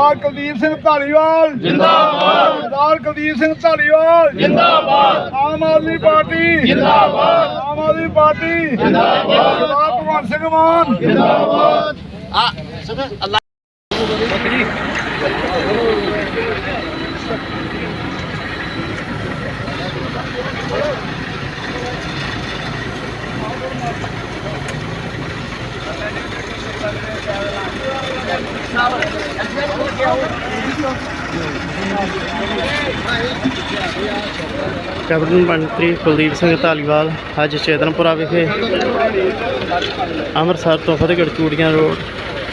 ਚਲੋ ਜੀ। ਸਰਦਾਰ ਕੁਲਦੀਪ ਸਿੰਘ ਧਾਲੀਵਾਲ। ਜਿੰਦਾਬਾਦ। ਸਰਦਾਰ ਕੁਲਦੀਪ ਸਿੰਘ ਧਾਲੀਵਾਲ। ਜਿੰਦਾਬਾਦ। ਆਮ ਆਦਮੀ ਪਾਰਟੀ। ਜਿੰਦਾਬਾਦ। ਆਮ ਆਦਮੀ ਪਾਰਟੀ। ਜਿੰਦਾਬਾਦ। ਸਰਦਾਰ ਭਗਵੰਤ ਸਿੰਘ ਮਾਨ। ਕੈਬਨਿਟ ਮੰਤਰੀ ਕੁਲਦੀਪ ਸਿੰਘ ਧਾਲੀਵਾਲ ਅੱਜ ਚੇਤਨਪੁਰਾ ਵਿਖੇ ਅੰਮ੍ਰਿਤਸਰ ਤੋਂ ਫਤਿਹਗੜ੍ਹ ਚੂੜੀਆਂ ਰੋਡ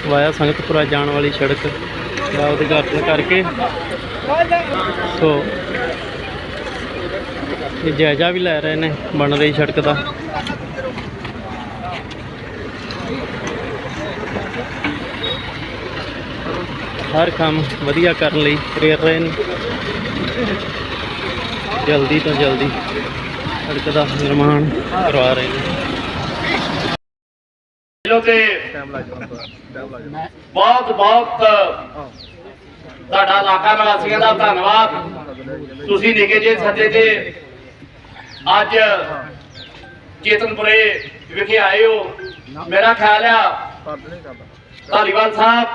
ਵਾਇਆ ਸੰਗਤਪੁਰਾ ਜਾਣ ਵਾਲੀ ਸੜਕ ਦਾ ਉਦਘਾਟਨ ਕਰਕੇ। ਸੋ ਇਹ ਜਾਇਜ਼ਾ ਵੀ ਲੈ ਰਹੇ ਨੇ ਬਣ ਰਹੀ ਸੜਕ ਦਾ। ਹਰ ਕੰਮ ਵਧੀਆ ਕਰਨ ਲਈ ਪ੍ਰੇਰ ਰਹੇ ਨੇ ਜਲਦੀ ਤੋਂ ਜਲਦੀ ਸੜਕ ਦਾ ਨਿਰਮਾਣ ਕਰਵਾ ਰਹੇ ਨੇ। ਦਿਲੋਂ ਤੇ ਬਹੁਤ ਬਹੁਤ ਤੁਹਾਡਾ ਇਲਾਕਾ ਨਿਵਾਸੀਆਂ ਦਾ ਧੰਨਵਾਦ। ਤੁਸੀਂ ਨਿੱਕੇ ਜੇ ਸੱਦੇ ਤੇ ਅੱਜ ਚੇਤਨਪੁਰੇ ਵਿਖੇ ਆਏ ਹੋ। ਮੇਰਾ ਖਿਆਲ ਆ ਧਾਲੀਵਾਲ ਸਾਹਿਬ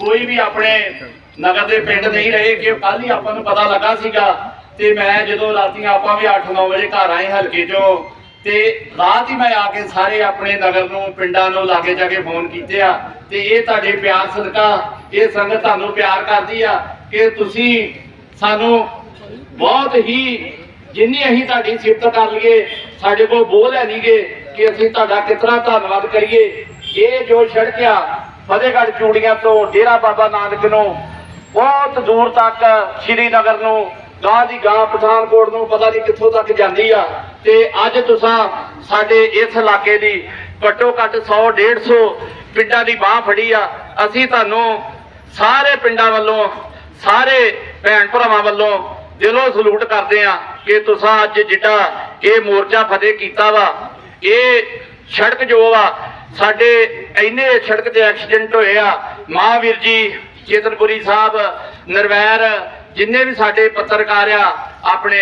ਕੋਈ ਵੀ ਆਪਣੇ ਨਗਰ ਦੇ ਪਿੰਡ ਨਹੀਂ ਰਹੇ, ਕਿ ਕੱਲ ਹੀ ਆਪਾਂ ਨੂੰ ਪਤਾ ਲੱਗਾ ਸੀਗਾ। ਤੇ ਮੈਂ ਜਦੋਂ ਰਾਤੀ ਆਪਾਂ ਵੀ 8-9 ਵਜੇ ਘਰ ਆਏ ਹਲਕੇ ਚੋਂ, ਤੇ ਰਾਤ ਹੀ ਮੈਂ ਆ ਕੇ ਸਾਰੇ ਆਪਣੇ ਨਗਰ ਨੂੰ, ਪਿੰਡਾਂ ਨੂੰ ਲਾਗੇ ਜਾ ਕੇ ਫੋਨ ਕੀਤੇ ਆ। ਤੇ ਇਹ ਤੁਹਾਡੇ ਪਿਆਰ ਸਦਕਾ, ਇਹ ਸੰਗਤ ਤੁਹਾਨੂੰ ਪਿਆਰ ਕਰਦੀ ਆ ਕਿ ਤੁਸੀਂ ਸਾਨੂੰ ਬਹੁਤ ਹੀ, ਜਿੰਨੀ ਅਸੀਂ ਤੁਹਾਡੀ ਸਿਫਤ ਕਰ ਲਈਏ, ਸਾਡੇ ਕੋਲ ਬੋਲ ਹੈ ਨਹੀਂਗੇ ਕਿ ਅਸੀਂ ਤੁਹਾਡਾ ਕਿਤਨਾ ਧੰਨਵਾਦ ਕਰੀਏ। ਇਹ ਜੋ ਸੜਕ ਆ ਫਤਿਹਗੜ੍ਹ ਚੂੜੀਆਂ ਤੋਂ ਡੇਰਾ ਬਾਬਾ ਨਾਨਕ ਨੂੰ ਬਹੁਤ ਦੂਰ ਤੱਕ ਸ਼੍ਰੀਨਗਰ ਨੂੰ ਗਾਂ ਦੀ ਗਾਂ ਪਠਾਨਕੋਟ ਨੂੰ, ਪਤਾ ਨਹੀਂ ਕਿੱਥੋਂ ਤੱਕ ਜਾਂਦੀ ਆ। ਤੇ ਅੱਜ ਤੁਸੀਂ ਸਾਡੇ ਇਸ ਇਲਾਕੇ ਦੀ ਘੱਟੋ ਘੱਟ 100 150 ਪਿੰਡਾਂ ਦੀ ਬਾਹ ਫੜੀ ਆ। ਅਸੀਂ ਤੁਹਾਨੂੰ ਸਾਰੇ ਪਿੰਡਾਂ ਵੱਲੋਂ, ਸਾਰੇ ਭੈਣ ਭਰਾਵਾਂ ਵੱਲੋਂ ਦਿਲੋਂ ਸਲੂਟ ਕਰਦੇ ਆ ਕਿ ਤੁਸੀਂ ਅੱਜ ਜਿਹੜਾ ਇਹ ਮੋਰਚਾ ਫਤਿਹ ਕੀਤਾ ਵਾ। ਇਹ ਸੜਕ ਜੋ ਵਾ ਸਾਡੇ ਇੰਨੇ ਸੜਕ ਤੇ ਐਕਸੀਡੈਂਟ ਹੋਏ ਆ ਮਹਾਵੀਰ ਜੀ ਚੇਤਨਪੁਰੀ ਸਾਹਿਬ ਨਰਵੈਰ ਜਿੰਨੇ ਵੀ ਸਾਡੇ ਪੱਤਰਕਾਰ ਆ ਆਪਣੇ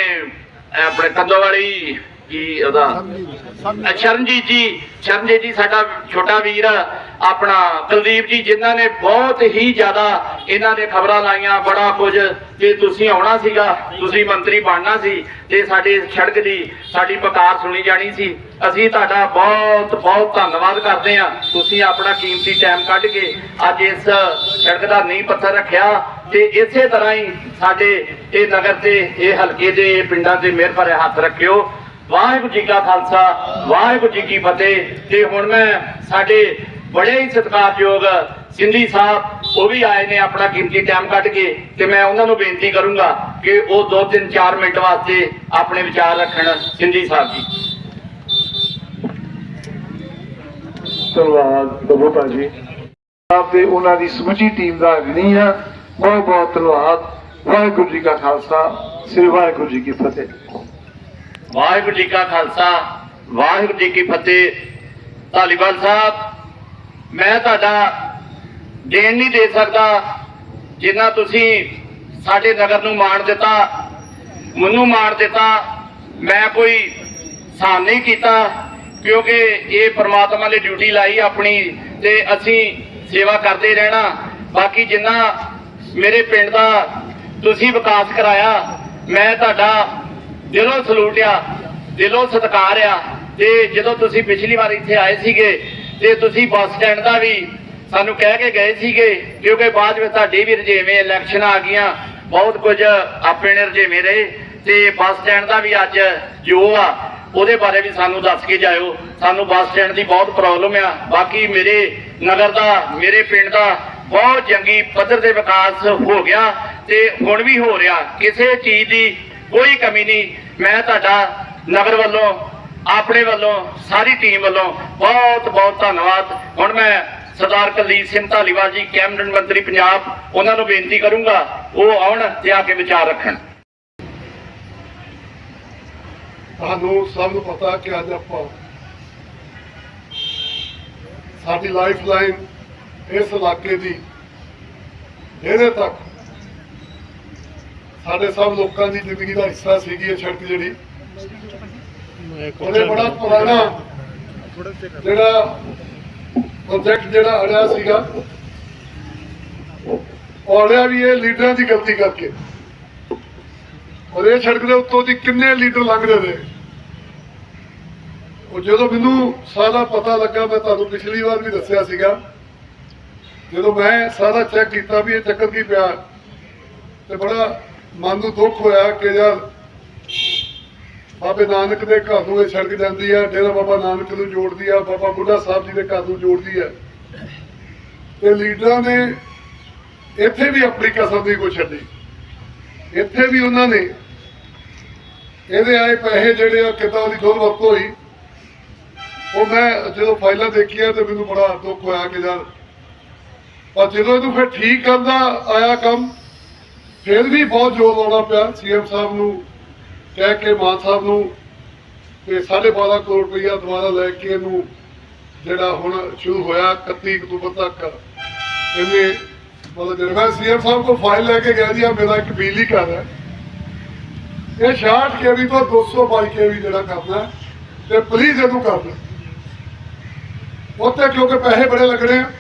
ਆਪਣੇ ਕੰਦੋਵਾਲੀ ਕੀ ਉਹਦਾ? ਸ਼ਰਨਜੀਤ ਜੀ ਸ਼ਰਨਜੀਤ ਜੀ ਸਾਡਾ ਛੋਟਾ ਵੀਰ ਆਪਣਾ ਕੁਲਦੀਪ ਜੀ, ਜਿਨ੍ਹਾਂ ਨੇ ਬਹੁਤ ਹੀ ਜ਼ਿਆਦਾ ਇਹਨਾਂ ਨੇ ਖਬਰਾਂ ਲਾਈਆਂ, ਬੜਾ ਕੁਝ ਕਿ ਤੁਸੀਂ ਆਉਣਾ ਸੀਗਾ, ਤੁਸੀਂ ਮੰਤਰੀ ਬਣਨਾ ਸੀ ਤੇ ਸਾਡੇ ਸੜਕ ਦੀ ਸਾਡੀ ਪੁਕਾਰ ਸੁਣੀ ਜਾਣੀ ਸੀ। ਅਸੀਂ ਤੁਹਾਡਾ ਬਹੁਤ ਬਹੁਤ ਧੰਨਵਾਦ ਕਰਦੇ ਹਾਂ। ਤੁਸੀਂ ਆਪਣਾ ਕੀਮਤੀ ਟਾਈਮ ਕੱਢ ਕੇ ਅੱਜ ਇਸ ਸੜਕ ਦਾ ਨੀਂਹ ਪੱਥਰ ਰੱਖਿਆ ਤੇ ਇਸੇ ਤਰ੍ਹਾਂ ਹੀ ਸਾਡੇ ਇਹ ਨਗਰ ਤੇ, ਇਹ ਹਲਕੇ ਦੇ, ਇਹ ਪਿੰਡਾਂ ਤੇ ਮਿਹਰ ਭਰੇ ਹੱਥ ਰੱਖਿਓ। ਵਾਹਿਗੁਰੂ ਜੀ ਕਾ ਖਾਲਸਾ, ਵਾਹਿਗੁਰੂ ਜੀ ਕੀ ਫਤਿਹ। ਤੇ ਹੁਣ ਮੈਂ ਸਾਡੇ ਬੜੇ ਹੀ ਸਤਿਕਾਰਯੋਗ ਸਿੰਧੀ ਸਾਹਿਬ ਉਹ ਵੀ ਆਏ ਨੇ ਆਪਣਾ ਕੀਮਤੀ ਟਾਈਮ ਕੱਢ ਕੇ ਤੇ ਮੈਂ ਉਹਨਾਂ ਨੂੰ ਬੇਨਤੀ ਕਰੂੰਗਾ ਕਿ ਉਹ 2-3-4 ਮਿੰਟ ਵਾਸਤੇ ਆਪਣੇ ਵਿਚਾਰ ਰੱਖਣ ਸਿੰਧੀ ਸਾਹਿਬ ਜੀ। ਧੰਨਵਾਦ ਆਪ ਤੇ ਉਹਨਾਂ ਦੀ ਸਮੁੱਚੀ ਟੀਮ ਦਾ ਅਗਨੀ ਆ ਬਹੁਤ ਬਹੁਤ ਧੰਨਵਾਦ। ਵਾਹਿਗੁਰੂ ਜੀ ਕਾ ਖਾਲਸਾ ਸ੍ਰੀ ਵਾਹਿਗੁਰੂ ਜੀ ਕੀ ਫਤਿਹ। ਵਾਹਿਗੁਰੂ ਜੀ ਕਾ ਖਾਲਸਾ ਵਾਹਿਗੁਰੂ ਜੀ ਕੀ ਫਤਿਹ। ਧਾਲੀਵਾਲ ਸਾਹਿਬ ਮੈਂ ਤੁਹਾਡਾ ਦੇਣ ਨਹੀਂ ਦੇ ਸਕਦਾ ਜਿੰਨਾ ਤੁਸੀਂ ਸਾਡੇ ਨਗਰ ਨੂੰ ਮਾਣ ਦਿੱਤਾ, ਮੈਨੂੰ ਮਾਣ ਦਿੱਤਾ। ਮੈਂ ਕੋਈ ਸਾਨ ਨਹੀਂ ਕੀਤਾ, ਕਿਉਂਕਿ ਇਹ ਪ੍ਰਮਾਤਮਾ ਨੇ ਡਿਊਟੀ ਲਾਈ ਆਪਣੀ ਤੇ ਅਸੀਂ ਸੇਵਾ ਕਰਦੇ ਰਹਿਣਾ। ਬਾਕੀ ਜਿੰਨਾ ਮੇਰੇ ਪਿੰਡ ਦਾ ਤੁਸੀਂ ਵਿਕਾਸ ਕਰਾਇਆ, ਮੈਂ ਤੁਹਾਡਾ ਦਿਲੋਂ ਸਲੂਟ ਆ, ਦਿਲੋਂ ਸਤਿਕਾਰ ਆ। ਤੇ ਜਦੋਂ ਤੁਸੀਂ ਪਿਛਲੀ ਵਾਰ ਇੱਥੇ ਆਏ ਸੀਗੇ ਤੇ ਤੁਸੀਂ ਬੱਸ ਸਟੈਂਡ ਦਾ ਵੀ ਸਾਨੂੰ ਕਹਿ ਕੇ ਗਏ ਸੀਗੇ, ਕਿਉਂਕਿ ਬਾਅਦ ਵਿੱਚ ਤੁਹਾਡੇ ਵੀ ਰਜੇਵੇਂ ਇਲੈਕਸ਼ਨ ਆ ਗਈਆਂ, ਬਹੁਤ ਕੁਝ ਆਪਣੇ ਰਜੇਵੇਂ ਰਹੇ ਤੇ ਬੱਸ ਸਟੈਂਡ ਦਾ ਵੀ ਅੱਜ ਜੋ ਆ, ਉਹਦੇ ਬਾਰੇ ਵੀ ਸਾਨੂੰ ਦੱਸ ਕੇ ਜਾਇਓ। ਸਾਨੂੰ ਬੱਸ ਸਟੈਂਡ ਦੀ ਬਹੁਤ ਪ੍ਰੋਬਲਮ ਆ। ਬਾਕੀ ਮੇਰੇ ਨਗਰ ਦਾ, ਮੇਰੇ ਪਿੰਡ ਦਾ ਬਹੁਤ ਜੰਗੀ ਪੱਧਰ ਤੇ ਵਿਕਾਸ ਹੋ ਗਿਆ ਤੇ ਹੁਣ ਵੀ ਹੋ ਰਿਹਾ। ਕਿਸੇ ਚੀਜ਼ ਦੀ ਕੋਈ ਕਮੀ ਨਹੀਂ। ਮੈਂ ਤੁਹਾਡਾ ਨਗਰ ਵੱਲੋਂ ਆਪਣੇ ਵੱਲੋਂ, ਸਾਰੀ ਟੀਮ ਵੱਲੋਂ ਬਹੁਤ ਬਹੁਤ ਧੰਨਵਾਦ। ਹੁਣ ਮੈਂ ਸਰਦਾਰ ਕੁਲਦੀਪ ਸਿੰਘ ਧਾਲੀਵਾਲ ਜੀ, ਕੈਬਨਿਟ ਮੰਤਰੀ ਪੰਜਾਬ, ਉਹਨਾਂ ਨੂੰ ਬੇਨਤੀ ਕਰੂੰਗਾ, ਉਹ ਆਉਣ ਤੇ ਆ ਕੇ ਵਿਚਾਰ ਰੱਖਣ। ਤੁਹਾਨੂੰ ਸਭ ਨੂੰ ਪਤਾ ਕਿ ਅੱਜ ਆਪਾਂ ਸਾਡੀ ਲਾਈਫ ਲਾਈਨ ਇਸ ਇਲਾਕੇ ਦੀ ਇਹਦੇ ਤੱਕ ਸਾਡੇ ਸਭ ਲੋਕਾਂ ਦੀ ਜ਼ਿੰਦਗੀ ਦਾ ਹਿੱਸਾ ਸੀਗੀ ਇਹ ਸੜਕ ਜਿਹੜੀ। ਮੈਂ ਉਹਦੇ ਬੜਾ ਪੁਰਾਣਾ ਜਿਹੜਾ ਪ੍ਰੋਜੈਕਟ ਜਿਹੜਾ ਅੜਿਆ ਸੀਗਾ ਅੜਿਆ ਵੀ ਇਹ ਲੀਡਰਾਂ ਦੀ ਗਲਤੀ ਕਰਕੇ। ਔਰ ਇਹ ਸੜਕ ਦੇ ਉੱਤੋਂ ਦੀ ਕਿੰਨੇ ਲੀਡਰ ਲੰਘਦੇ ਨੇ। ਉਹ ਜਦੋਂ ਮੈਨੂੰ ਸਾਰਾ ਪਤਾ ਲੱਗਾ ਮੈਂ ਤੁਹਾਨੂੰ ਪਿਛਲੀ ਵਾਰ ਵੀ ਦੱਸਿਆ ਸੀਗਾ। ਜਦੋਂ ਮੈਂ ਸਾਰਾ ਚੈੱਕ ਕੀਤਾ ਵੀ ਇਹ ਚੱਕਰ ਕੀ ਪਿਆ ਤੇ ਬੜਾ ਮਨ ਨੂੰ ਦੁੱਖ ਹੋਇਆ ਕਿ ਯਾਰ ਬਾਬੇ ਨਾਨਕ ਦੇ ਘਰ ਨੂੰ ਇਹ ਸੜਕ ਜਾਂਦੀ ਹੈ, ਡੇਰਾ ਬਾਬਾ ਨਾਨਕ ਨੂੰ ਜੋੜਦੀ ਆ ਬਾਬਾ ਬੁੱਢਾ ਸਾਹਿਬ ਜੀ ਦੇ ਘਰ ਨੂੰ ਜੋੜਦੀ ਹੈ। ਤੇ ਲੀਡਰਾਂ ਨੇ ਇੱਥੇ ਵੀ ਆਪਣੀ ਕਸਰ ਨਹੀਂ ਕੋਈ ਛੱਡੀ। ਇੱਥੇ ਵੀ ਉਹਨਾਂ ਨੇ ਇਹਦੇ ਆਏ ਪੈਸੇ ਜਿਹੜੇ ਆ, ਕਿੱਦਾਂ ਉਹਦੀ ਦੁਰ ਵਰਤੋਂ ਹੋਈ, ਉਹ ਮੈਂ ਜਦੋਂ ਫਾਈਲਾਂ ਦੇਖੀਆਂ ਤੇ ਮੈਨੂੰ ਬੜਾ ਦੁੱਖ ਹੋਇਆ ਕਿ ਯਾਰ, ਪਰ ਜਦੋਂ ਇਹਨੂੰ ਫਿਰ ਠੀਕ ਕਰਦਾ ਆਇਆ ਕੰਮ, ਫਿਰ ਵੀ ਬਹੁਤ ਜ਼ੋਰ ਲਾਉਣਾ ਪਿਆ ਸੀਐਮ ਸਾਹਿਬ ਨੂੰ। ਕਹਿ ਕੇ ਮਾਨ ਸਾਹਿਬ ਨੂੰ ਤੇ 12.5 ਕਰੋੜ ਰੁਪਇਆ ਦੁਬਾਰਾ ਲੈ ਕੇ ਇਹਨੂੰ ਜਿਹੜਾ ਹੁਣ ਸ਼ੁਰੂ ਹੋਇਆ 31 ਅਕਤੂਬਰ ਤੱਕ, ਇਹਨੇ ਮਤਲਬ ਜਿਹੜਾ ਸੀਐਮ ਸਾਹਿਬ ਕੋਲ ਫਾਈਲ ਲੈ ਕੇ ਗਿਆ ਜੀ ਆ ਮੇਰਾ ਇੱਕ ਬਿਜਲੀ ਘਰ ਹੈ। ਇਹ 66 ਕੇਵੀ ਤੋਂ 222 ਕੇਵੀ ਜਿਹੜਾ ਕਰਨਾ ਤੇ ਪਲੀਜ਼ ਇਹਨੂੰ ਕਰ ਦਿਓ। ਕਿਉਂਕਿ ਪੈਸੇ ਬੜੇ ਲੱਗਣੇ ਆ।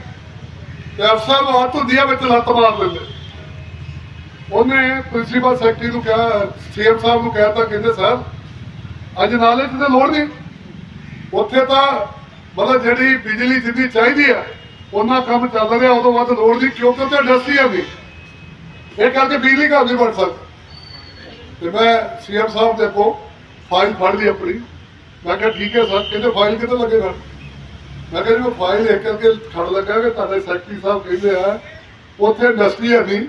ਤੇ ਅਫਸਰ ਨੂੰ ਹੱਥ ਹੁੰਦੀ ਆ ਵਿੱਚ ਲੱਤ ਮਾਰ ਲੈਂਦੇ। ਉਹਨੇ ਪ੍ਰਿੰਸੀਪਲ ਸੈਕਟਰੀ ਨੂੰ ਕਿਹਾ, ਸੀਐਮ ਸਾਹਿਬ ਨੂੰ ਕਹਿਤਾ, ਕਹਿੰਦੇ, ਸਰ, ਅੱਜ ਨਾਲੇ ਤੇ ਤਾਂ ਲੋੜ ਨਹੀਂ। ਉੱਥੇ ਤਾਂ ਮਤਲਬ ਜਿਹੜੀ ਬਿਜਲੀ ਜਿੰਨੀ ਚਾਹੀਦੀ ਆ, ਉਹਨਾਂ ਕੰਮ ਚੱਲ ਰਿਹਾ, ਉਦੋਂ ਵੱਧ ਲੋੜ ਨਹੀਂ, ਕਿਉਂਕਿ ਉੱਥੇ ਇੰਡਸਟਰੀ ਆ ਵੀ। ਇਹ ਕਰਕੇ ਬਿਜਲੀ ਘਰ ਨਹੀਂ ਬਣ ਸਕਦਾ। ਤੇ ਮੈਂ ਸੀਐਮ ਸਾਹਿਬ ਦੇ ਕੋਲ ਫਾਈਲ ਫੜ ਲਈ ਆਪਣੀ। ਮੈਂ ਕਿਹਾ, ਠੀਕ ਹੈ, ਸਰ। ਕਹਿੰਦੇ, ਫਾਈਲ ਕਿੱਥੇ ਲੱਗੇਗਾ ਮੈਂ ਕਿਹਾ, ਜੀ ਉਹ ਫਾਈਲ ਇੱਕ ਕਰਕੇ ਖੜ ਲੱਗਾ ਕਿ ਤੁਹਾਡੇ ਸੈਕਟਰੀ ਸਾਹਿਬ ਕਹਿੰਦੇ ਆ, ਉੱਥੇ ਇੰਡਸਟਰੀ ਹੈ ਨਹੀਂ।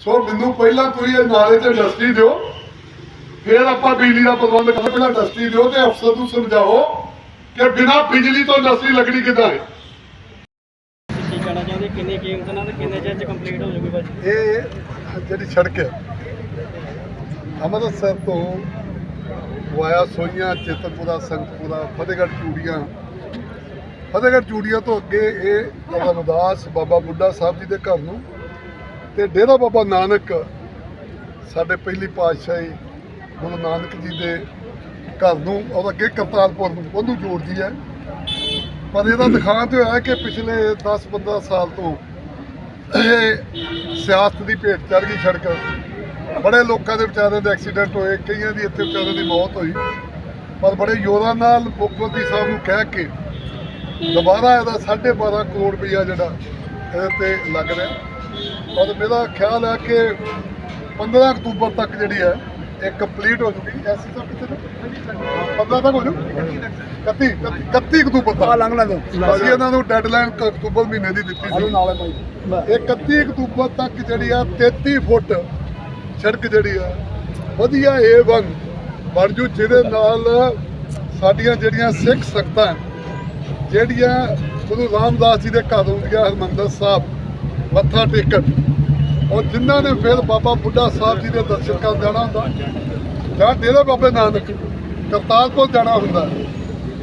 ਸੋ ਮੈਨੂੰ ਪਹਿਲਾਂ ਤੁਸੀਂ ਇਹ ਨਾਲੇ ਤੇ ਇੰਡਸਟਰੀ ਦਿਓ। ਫਿਰ ਆਪਾਂ ਬਿਜਲੀ ਦਾ ਪ੍ਰਬੰਧ ਕਰਾਂਗੇ। ਪਹਿਲਾਂ ਇੰਡਸਟਰੀ ਦਿਓ ਤੇ ਅਫਸਰ ਨੂੰ ਸਮਝਾਓ ਕਿ ਬਿਨਾਂ ਬਿਜਲੀ ਤੋਂ ਇੰਡਸਟਰੀ ਲੱਗਣੀ ਕਿੱਦਾਂ ਹੈ। ਕੀ ਕਹਿਣਾ ਚਾਹੁੰਦੇ ਕਿੰਨੀ ਕੀਮਤ ਨਾਲ ਤੇ ਕਿੰਨੇ ਚਿਰ ਚ ਕੰਪਲੀਟ ਹੋ ਜਾਊਗੀ ਭਾਜੀ? ਇਹ ਜਿਹੜੀ ਸੜਕ ਹੈ ਅੰਮ੍ਰਿਤਸਰ ਤੋਂ ਵਾਇਆ ਸੋਈਆਂ ਚੇਤਨਪੁਰਾ ਸੰਗਤਪੁਰਾ ਫਤਿਹਗੜ੍ਹ ਚੂੜੀਆਂ। ਫਤਿਹਗੜ੍ਹ ਚੂੜੀਆਂ ਤੋਂ ਅੱਗੇ ਇਹ ਬਾਬਾ ਰਮਦਾਸ ਬਾਬਾ ਬੁੱਢਾ ਸਾਹਿਬ ਜੀ ਦੇ ਘਰ ਨੂੰ ਤੇ ਡੇਰਾ ਬਾਬਾ ਨਾਨਕ, ਸਾਡੇ ਪਹਿਲੀ ਪਾਤਸ਼ਾਹੀ ਗੁਰੂ ਨਾਨਕ ਜੀ ਦੇ ਘਰ ਨੂੰ ਔਰ ਅੱਗੇ ਕਰਤਾਰਪੁਰ ਨੂੰ, ਉਹਨੂੰ ਜੋੜਦੀ ਹੈ। ਪਰ ਇਹਦਾ ਦਿਖਾਂਤ ਹੋਇਆ ਕਿ ਪਿਛਲੇ 10-15 ਸਾਲ ਤੋਂ ਇਹ ਸਿਆਸਤ ਦੀ ਭੇਟ ਚੜ ਗਈ ਸੜਕ। ਬੜੇ ਲੋਕਾਂ ਦੇ ਵਿਚਾਰਿਆਂ ਦੇ ਐਕਸੀਡੈਂਟ ਹੋਏ, ਕਈਆਂ ਦੀ ਇੱਥੇ ਵਿਚਾਰਿਆਂ ਦੀ ਮੌਤ ਹੋਈ। ਪਰ ਬੜੇ ਯੋਧਾਂ ਨਾਲ ਮੁੱਖ ਮੰਤਰੀ ਸਾਹਿਬ ਨੂੰ ਕਹਿ ਕੇ ਦੁਬਾਰਾ ਇਹਦਾ 12.5 ਕਰੋੜ ਰੁਪਈਆ ਜਿਹੜਾ ਇਹਦੇ ਤੇ ਲੱਗ ਰਿਹਾ। ਔਰ ਮੇਰਾ ਖਿਆਲ ਹੈ ਕਿ 15 ਅਕਤੂਬਰ ਤੱਕ ਜਿਹੜੀ ਹੈ ਇਹ ਕੰਪਲੀਟ ਹੋ ਜੂਗੀ। ਐਸੀ ਤਾਂ ਕਿਤੇ ਨਾ 15 ਤੱਕ ਹੋ ਜੂ? 31 31 ਅਕਤੂਬਰ ਤੱਕ। ਲੰਘ ਲੈਂਦੇ ਅਸੀਂ ਇਹਨਾਂ ਨੂੰ ਡੈਡਲਾਈਨ ਅਕਤੂਬਰ ਮਹੀਨੇ ਦੀ ਦਿੱਤੀ ਸੀ। ਇਹ 31 ਅਕਤੂਬਰ ਤੱਕ ਜਿਹੜੀ ਆ 33 ਫੁੱਟ ਸੜਕ ਜਿਹੜੀ ਆ ਵਧੀਆ A1 ਬਣ ਜੂ ਜਿਹਦੇ ਨਾਲ ਸਾਡੀਆਂ ਜਿਹੜੀਆਂ ਸਿੱਖ ਸੰਗਤਾਂ ਜਿਹੜੀਆਂ ਗੁਰੂ ਰਾਮਦਾਸ ਜੀ ਦੇ ਘਰ ਹੁੰਦੀਆਂ ਹਰਮੰਦਰ ਸਾਹਿਬ ਮੱਥਾ ਟੇਕਣ। ਔਰ ਜਿਨ੍ਹਾਂ ਨੇ ਫਿਰ ਬਾਬਾ ਬੁੱਢਾ ਸਾਹਿਬ ਜੀ ਦੇ ਦਰਸ਼ਨ ਕਰਨ ਜਾਣਾ ਹੁੰਦਾ, ਜਾਂ ਡੇਰਾ ਬਾਬੇ ਨਾਨਕ ਕਰਤਾਰਪੁਰ ਜਾਣਾ ਹੁੰਦਾ,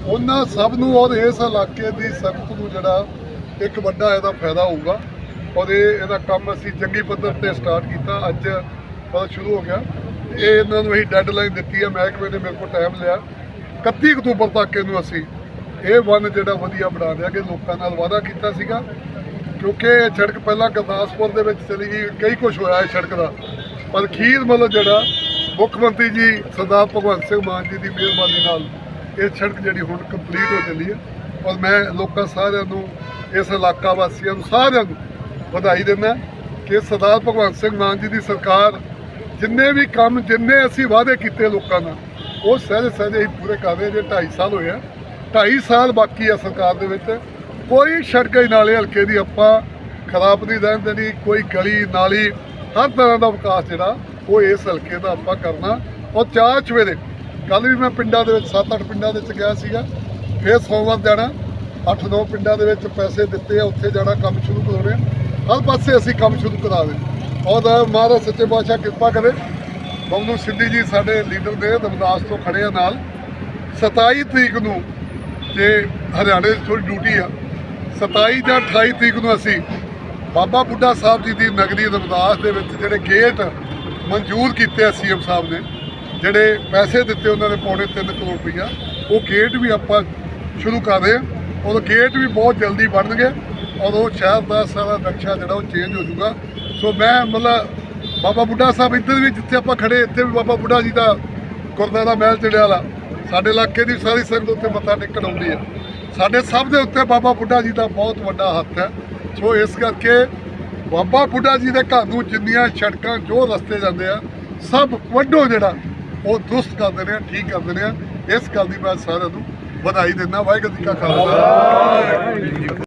ਉਹਨਾਂ ਸਭ ਨੂੰ ਔਰ ਇਸ ਇਲਾਕੇ ਦੀ ਸੰਗਤ ਨੂੰ ਜਿਹੜਾ ਇੱਕ ਵੱਡਾ ਇਹਦਾ ਫਾਇਦਾ ਹੋਊਗਾ। ਔਰ ਇਹ ਇਹਦਾ ਕੰਮ ਅਸੀਂ ਚੰਗੀ ਪੱਧਰ ਤੇ ਸਟਾਰਟ ਕੀਤਾ, ਅੱਜ ਸ਼ੁਰੂ ਹੋ ਗਿਆ। ਇਹ ਇਹਨਾਂ ਨੂੰ ਅਸੀਂ ਡੈਡਲਾਈਨ ਦਿੱਤੀ ਹੈ, ਮਹਿਕਮੇ ਨੇ ਮੇਰੇ ਕੋਲ ਟਾਈਮ ਲਿਆ। 31 ਅਕਤੂਬਰ ਤੱਕ ਇਹਨੂੰ ਅਸੀਂ ਇਹ ਵਨ ਜਿਹੜਾ ਵਧੀਆ ਬਣਾ ਦਿਆਂਗੇ, ਲੋਕਾਂ ਨਾਲ ਵਾਅਦਾ ਕੀਤਾ ਸੀਗਾ। ਕਿਉਂਕਿ ਇਹ ਸੜਕ ਪਹਿਲਾਂ ਗੁਰਦਾਸਪੁਰ ਦੇ ਵਿੱਚ ਚਲੀ ਗਈ, ਕਈ ਕੁਝ ਹੋਇਆ ਇਹ ਸੜਕ ਦਾ। ਪਰ ਖੀਰ ਮਤਲਬ ਜਿਹੜਾ, ਮੁੱਖ ਮੰਤਰੀ ਜੀ ਸਰਦਾਰ ਭਗਵੰਤ ਸਿੰਘ ਮਾਨ ਜੀ ਦੀ ਮਿਹਰਬਾਨੀ ਨਾਲ ਇਹ ਸੜਕ ਜਿਹੜੀ ਹੁਣ ਕੰਪਲੀਟ ਹੋ ਚੱਲੀ ਹੈ। ਔਰ ਮੈਂ ਲੋਕਾਂ ਸਾਰਿਆਂ ਨੂੰ ਇਸ ਇਲਾਕਾ ਵਾਸੀਆਂ ਨੂੰ ਸਾਰਿਆਂ ਨੂੰ ਵਧਾਈ ਦਿੰਦਾ ਕਿ ਸਰਦਾਰ ਭਗਵੰਤ ਸਿੰਘ ਮਾਨ ਜੀ ਦੀ ਸਰਕਾਰ ਜਿੰਨੇ ਵੀ ਕੰਮ, ਜਿੰਨੇ ਅਸੀਂ ਵਾਅਦੇ ਕੀਤੇ ਲੋਕਾਂ ਨਾਲ, ਉਹ ਸਹਿਜ ਸਹਿਜ ਹੀ ਪੂਰੇ ਕਰ ਰਹੇ ਜੇ 2.5 ਸਾਲ ਹੋਏ ਆ। 2.5 ਸਾਲ ਬਾਕੀ ਆ ਸਰਕਾਰ ਦੇ ਵਿੱਚ। ਕੋਈ ਸੜਕ ਨਾਲੇ ਹਲਕੇ ਦੀ ਆਪਾਂ ਖਰਾਬ ਨਹੀਂ ਰਹਿਣ ਦੇਣੀ, ਕੋਈ ਗਲੀ, ਨਾਲੀ, ਹਰ ਤਰ੍ਹਾਂ ਦਾ ਵਿਕਾਸ ਜਿਹੜਾ, ਉਹ ਇਸ ਹਲਕੇ ਦਾ ਆਪਾਂ ਕਰਨਾ। ਔਰ ਚਾਰ ਚਵੇਰੇ ਕੱਲ ਵੀ ਮੈਂ ਪਿੰਡਾਂ ਦੇ ਵਿੱਚ 7-8 ਪਿੰਡਾਂ ਦੇ ਵਿੱਚ ਗਿਆ ਸੀਗਾ, ਫਿਰ ਸੋਮਵਾਰ ਜਾਣਾ 8-9 ਪਿੰਡਾਂ ਦੇ ਵਿੱਚ ਪੈਸੇ ਦਿੱਤੇ ਆ, ਉੱਥੇ ਜਾਣਾ, ਕੰਮ ਸ਼ੁਰੂ ਕਰਾਉਣੇ ਆ। ਹਰ ਪਾਸੇ ਅਸੀਂ ਕੰਮ ਸ਼ੁਰੂ ਕਰਾ ਦੇ। ਔਰ ਮਹਾਰਾਜ ਸੱਚੇ ਪਾਤਸ਼ਾਹ ਕਿਰਪਾ ਕਰੇ ਬੰਦੂ ਸਿੱਧੀ ਜੀ ਸਾਡੇ ਲੀਡਰ ਨੇ ਰਮਦਾਸ ਤੋਂ ਖੜੇ ਆ ਨਾਲ। 27 ਤਰੀਕ ਨੂੰ ਜੇ ਹਰਿਆਣੇ ਦੀ ਥੋੜੀ ਡਿਊਟੀ ਆ 27 ਜਾਂ 28 ਤਰੀਕ ਨੂੰ ਅਸੀਂ ਬਾਬਾ ਬੁੱਢਾ ਸਾਹਿਬ ਜੀ ਦੀ ਨਗਰੀ ਰਮਦਾਸ ਦੇ ਵਿੱਚ ਜਿਹੜੇ ਗੇਟ ਮਨਜ਼ੂਰ ਕੀਤੇ ਆ ਸੀਐਮ ਸਾਹਿਬ ਨੇ, ਜਿਹੜੇ ਪੈਸੇ ਦਿੱਤੇ ਉਹਨਾਂ ਨੇ ਪੌਣੇ 3 ਕਰੋੜ ਰੁਪਈਆ, ਉਹ ਗੇਟ ਵੀ ਆਪਾਂ ਸ਼ੁਰੂ ਕਰ ਰਹੇ ਹਾਂ। ਉਹ ਗੇਟ ਵੀ ਬਹੁਤ ਜਲਦੀ ਬਣਨਗੇ ਔਰ ਉਹ ਸ਼ਹਿਰ ਦਾ ਸਾਰਾ ਨਕਸ਼ਾ ਜਿਹੜਾ ਉਹ ਚੇਂਜ ਹੋ ਜਾਊਗਾ। ਸੋ ਮੈਂ ਮਤਲਬ ਬਾਬਾ ਬੁੱਢਾ ਸਾਹਿਬ ਇੱਧਰ ਵੀ ਜਿੱਥੇ ਆਪਾਂ ਖੜੇ ਇੱਥੇ ਵੀ ਬਾਬਾ ਬੁੱਢਾ ਜੀ ਦਾ ਗੁਰਦੁਆਰਾ ਮਹਿਲ ਚੜਿਆ ਵਾਲਾ, ਸਾਡੇ ਇਲਾਕੇ ਦੀ ਸਾਰੀ ਸੰਗਤ ਉੱਥੇ ਮੱਥਾ ਟੇਕਣ ਆਉਂਦੀ ਹੈ। ਸਾਡੇ ਸਭ ਦੇ ਉੱਤੇ ਬਾਬਾ ਬੁੱਢਾ ਜੀ ਦਾ ਬਹੁਤ ਵੱਡਾ ਹੱਥ ਹੈ। ਸੋ ਇਸ ਕਰਕੇ ਬਾਬਾ ਬੁੱਢਾ ਜੀ ਦੇ ਘਰ ਨੂੰ ਜਿੰਨੀਆਂ ਸੜਕਾਂ ਜੋ ਰਸਤੇ ਜਾਂਦੇ ਆ, ਸਭ ਵੱਡੋ ਜਿਹੜਾ, ਉਹ ਦੁਰਸਤ ਕਰਦੇ ਨੇ ਠੀਕ ਕਰਦੇ ਨੇ ਇਸ ਗੱਲ ਦੀ ਮੈਂ ਸਾਰਿਆਂ ਨੂੰ ਵਧਾਈ ਦਿੰਦਾ। ਵਾਹਿਗੁਰੂ ਜੀ ਕਾ ਖਾਲਸਾ।